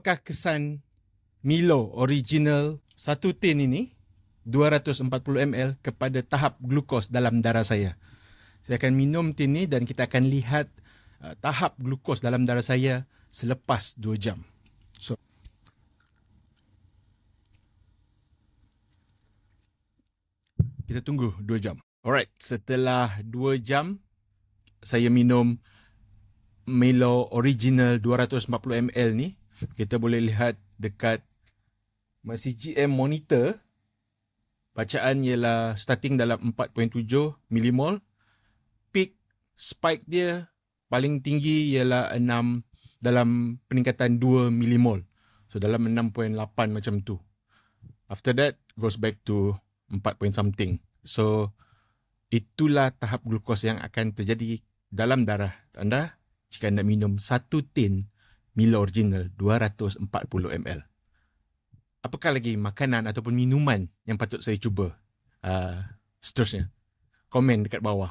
apakah kesan Milo original satu tin ini 240 ml kepada tahap glukos dalam darah saya. Saya akan minum tin ini dan kita akan lihat uh, tahap glukos dalam darah saya selepas 2 jam. So kita tunggu 2 jam. Alright, setelah 2 jam saya minum Milo original 240 ml ni, kita boleh lihat dekat masih GM monitor. Bacaan ialah starting dalam 4.7 millimol. Peak spike dia paling tinggi ialah 6 dalam peningkatan 2 millimol. So dalam 6.8 macam tu. After that goes back to 4 point something. So itulah tahap glukos yang akan terjadi dalam darah anda jika anda minum satu tin Milo Original 240 ml. Apakah lagi makanan ataupun minuman yang patut saya cuba? Uh, seterusnya. Komen dekat bawah.